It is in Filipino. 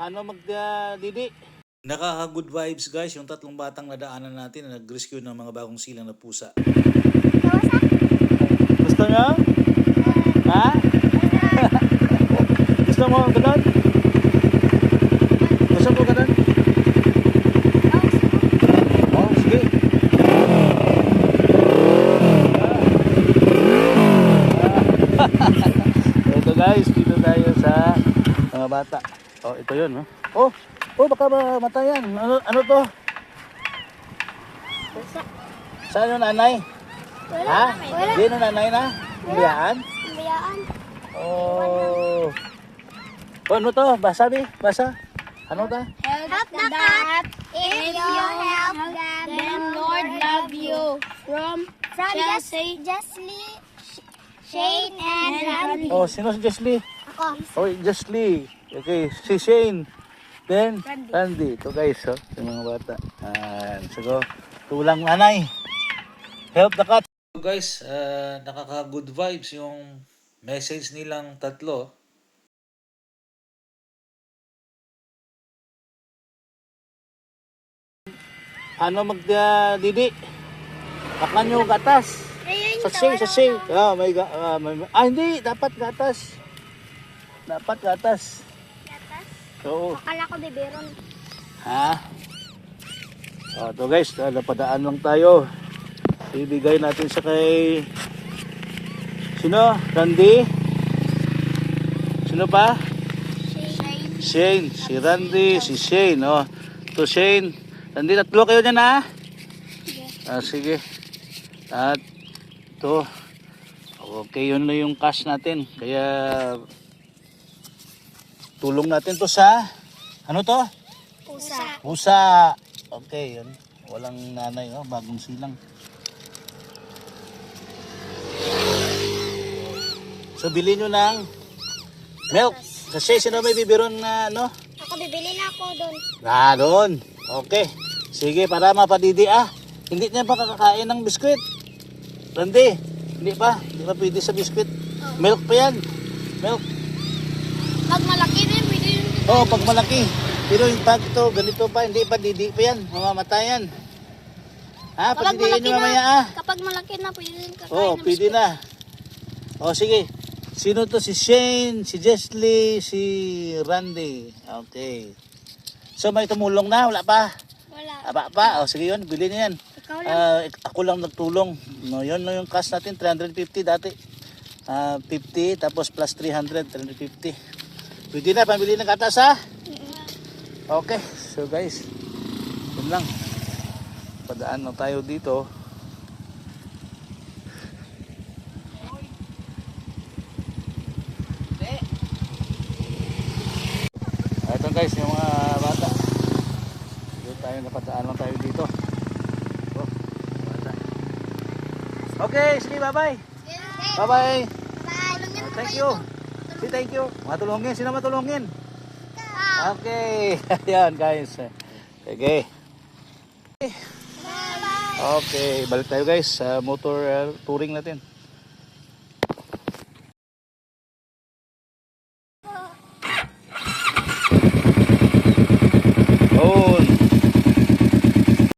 Paano mag-didi? Nakaka-good vibes guys yung tatlong batang nadaanan natin na nag-rescue ng mga bagong silang na pusa. Gusto nyo? Ha? Gusto mo ganun? Gusto mo ganun? Oh, sige. ito guys, dito tayo sa mga bata. Oh, ito yun, no? Oh, oh, baka ba matayan? Ano, ano to? Saan yung nanay? Ha? Wala. Di na nanay na? Biyaan? Bayaan. Oh. Oh, ano to? Basa, bi? Basa? Ano ta? Help the cat. If you help them, then Lord love you. From From Chelsea. Justly, Shane, and Randy. Oh, sino si Jesly? Ako. Oh, Jesly. Okay, si Shane. Then, Randy. Ito guys, oh, yung mga bata. Ayan, so, tulang nanay. Help the cat. So guys, uh, nakaka-good vibes yung message nilang tatlo. Ano mag-didi? Kakan nyo gatas. Ayun, Sasay, sasay. Ah, may, ga- ah, may, ah, hindi. Dapat gatas. Dapat gatas. Oo. Akala ko biberon. Ha? Oh, to guys, napadaan lang tayo. Ibigay natin sa kay... Sino? Randy? Sino pa? Shane. Shane. Si Randy, si Shane. Oh. To Shane. Randy, tatlo kayo dyan ha? Ah, sige. At to. Okay, yun na yung cash natin. Kaya tulong natin to sa ano to? Pusa. Pusa. Okay, yun. Walang nanay, oh, bagong silang. So, bili nyo ng milk. Kasi sino may bibiron na ano? Ako bibili na ako doon. Ah, doon. Okay. Sige, para mapadidi ah. Hindi niya pa kakakain ng biskwit. Randy, hindi pa. Hindi pa pwede sa biskwit. Milk pa yan. Milk. Pag malaki din, pwede yun. Oo, oh, pag malaki. Pero yung pag ito, ganito pa, hindi pa didi pa yan. Mamamatayan. Ha, Kapag padidiin malaki nyo na, mamaya ah. kapag malaki na, pwede din kakain Oo, oh, ng pwede na. O, sige. Sino to? Si Shane, si Jesly, si Randy. Okay. So, may tumulong na? Wala pa? Wala. Aba pa? O, sige yun. Bili niya yan. Ikaw lang. Ik- ako lang nagtulong. No, yun na yung cash natin, 350 dati. Ah, 50 tapos plus 300, 350. Pwede na, pambili ng katas ha? Okay, so guys, yun lang. Padaan na tayo dito. Ah, Ito guys, yung mga bata. Dito tayo, napadaan lang tayo dito. Oh, bata. Okay, sige, bye-bye. Bye-bye. Bye. Oh, thank you. Say thank you. Matulungin. Sino matulungin? Okay. Ayan guys. Okay. Okay. Balik tayo guys sa motor uh, touring natin.